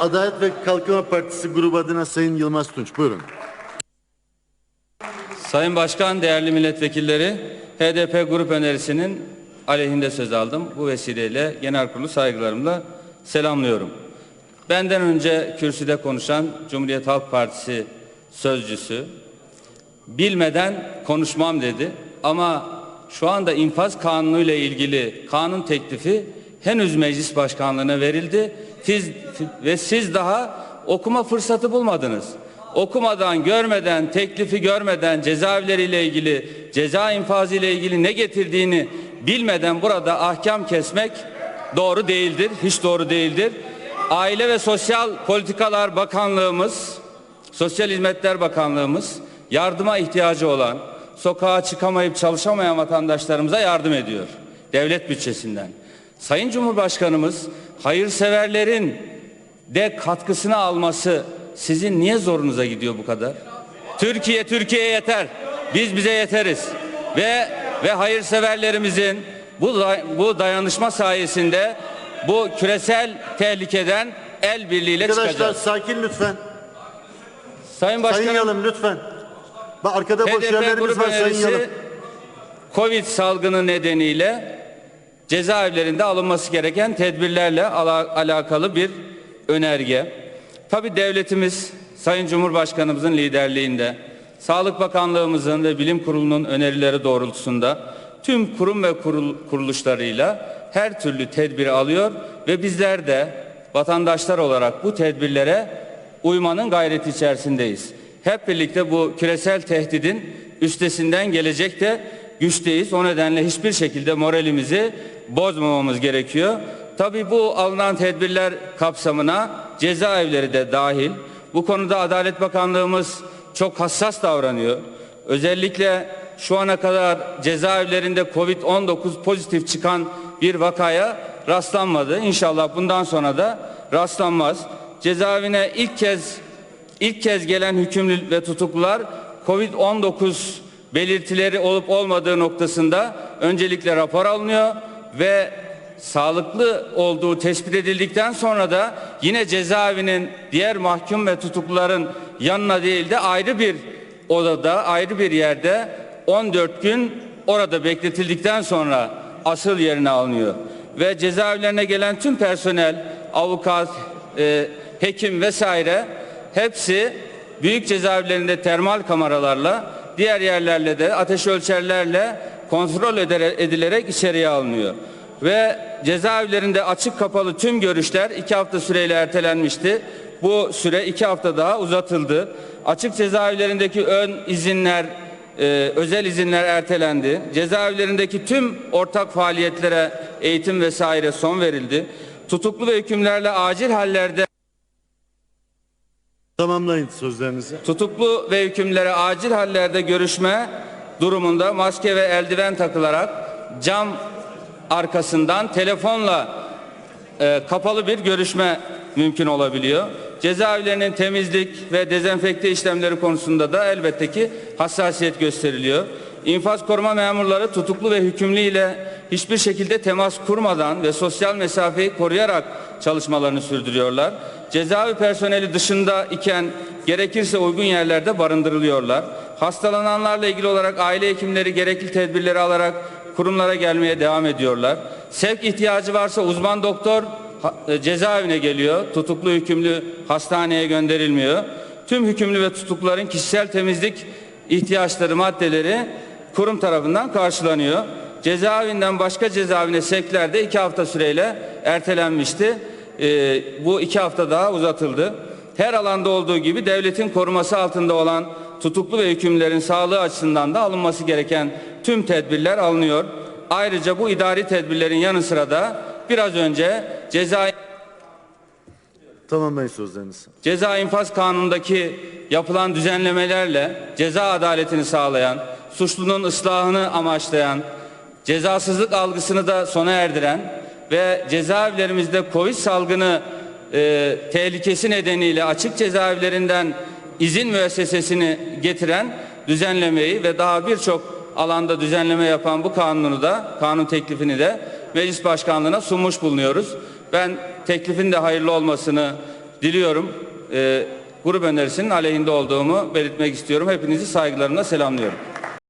Adalet ve Kalkınma Partisi grubu adına Sayın Yılmaz Tunç. Buyurun. Sayın Başkan, değerli milletvekilleri, HDP grup önerisinin aleyhinde söz aldım. Bu vesileyle genel kurulu saygılarımla selamlıyorum. Benden önce kürsüde konuşan Cumhuriyet Halk Partisi sözcüsü bilmeden konuşmam dedi. Ama şu anda infaz kanunu ile ilgili kanun teklifi henüz meclis başkanlığına verildi. Siz, ve siz daha okuma fırsatı bulmadınız. Okumadan, görmeden, teklifi görmeden cezaevleriyle ilgili, ceza infazı ile ilgili ne getirdiğini bilmeden burada ahkam kesmek doğru değildir. Hiç doğru değildir. Aile ve Sosyal Politikalar Bakanlığımız, Sosyal Hizmetler Bakanlığımız yardıma ihtiyacı olan, sokağa çıkamayıp çalışamayan vatandaşlarımıza yardım ediyor. Devlet bütçesinden. Sayın Cumhurbaşkanımız hayırseverlerin de katkısını alması sizin niye zorunuza gidiyor bu kadar? Türkiye Türkiye yeter. Biz bize yeteriz. Ve ve hayırseverlerimizin bu bu dayanışma sayesinde bu küresel tehlikeden el birliğiyle Arkadaşlar çıkacağız. sakin lütfen. Sayın Sayın Başkanım Yalım lütfen. Bak arkada boş yerlerimiz var Sayın Yalım. Covid salgını nedeniyle cezaevlerinde alınması gereken tedbirlerle ala- alakalı bir önerge. Tabi devletimiz Sayın Cumhurbaşkanımızın liderliğinde, Sağlık Bakanlığımızın ve Bilim Kurulu'nun önerileri doğrultusunda tüm kurum ve kurul- kuruluşlarıyla her türlü tedbiri alıyor ve bizler de vatandaşlar olarak bu tedbirlere uymanın gayreti içerisindeyiz. Hep birlikte bu küresel tehdidin üstesinden gelecekte güçteyiz. O nedenle hiçbir şekilde moralimizi bozmamamız gerekiyor. Tabii bu alınan tedbirler kapsamına cezaevleri de dahil. Bu konuda Adalet Bakanlığımız çok hassas davranıyor. Özellikle şu ana kadar cezaevlerinde Covid-19 pozitif çıkan bir vakaya rastlanmadı. İnşallah bundan sonra da rastlanmaz. Cezaevine ilk kez ilk kez gelen hükümlü ve tutuklular Covid-19 belirtileri olup olmadığı noktasında öncelikle rapor alınıyor ve sağlıklı olduğu tespit edildikten sonra da yine cezaevinin diğer mahkum ve tutukluların yanına değil de ayrı bir odada ayrı bir yerde 14 gün orada bekletildikten sonra asıl yerine alınıyor. Ve cezaevlerine gelen tüm personel, avukat, e, hekim vesaire hepsi büyük cezaevlerinde termal kameralarla diğer yerlerle de ateş ölçerlerle kontrol edilerek içeriye alınıyor. Ve cezaevlerinde açık kapalı tüm görüşler iki hafta süreyle ertelenmişti. Bu süre iki hafta daha uzatıldı. Açık cezaevlerindeki ön izinler, e, özel izinler ertelendi. Cezaevlerindeki tüm ortak faaliyetlere eğitim vesaire son verildi. Tutuklu ve hükümlerle acil hallerde Tamamlayın sözlerinizi. tutuklu ve hükümlere acil hallerde görüşme durumunda maske ve eldiven takılarak cam arkasından telefonla e, kapalı bir görüşme mümkün olabiliyor. Cezaevlerinin temizlik ve dezenfekte işlemleri konusunda da elbette ki hassasiyet gösteriliyor. İnfaz koruma memurları tutuklu ve hükümlü ile hiçbir şekilde temas kurmadan ve sosyal mesafeyi koruyarak çalışmalarını sürdürüyorlar. Cezaevi personeli dışında iken gerekirse uygun yerlerde barındırılıyorlar. Hastalananlarla ilgili olarak aile hekimleri gerekli tedbirleri alarak kurumlara gelmeye devam ediyorlar. Sevk ihtiyacı varsa uzman doktor e, cezaevine geliyor. Tutuklu hükümlü hastaneye gönderilmiyor. Tüm hükümlü ve tutukluların kişisel temizlik ihtiyaçları maddeleri kurum tarafından karşılanıyor. Cezaevinden başka cezaevine sevkler de iki hafta süreyle ertelenmişti. Ee, bu iki hafta daha uzatıldı. Her alanda olduğu gibi devletin koruması altında olan tutuklu ve hükümlerin sağlığı açısından da alınması gereken tüm tedbirler alınıyor. Ayrıca bu idari tedbirlerin yanı sıra da biraz önce ceza Tamamlayın sözlerinizi. Ceza infaz kanunundaki yapılan düzenlemelerle ceza adaletini sağlayan, suçlunun ıslahını amaçlayan, cezasızlık algısını da sona erdiren ve cezaevlerimizde Covid salgını e, tehlikesi nedeniyle açık cezaevlerinden izin müessesesini getiren düzenlemeyi ve daha birçok alanda düzenleme yapan bu kanunu da kanun teklifini de meclis başkanlığına sunmuş bulunuyoruz. Ben teklifin de hayırlı olmasını diliyorum. E, grup önerisinin aleyhinde olduğumu belirtmek istiyorum. Hepinizi saygılarımla selamlıyorum.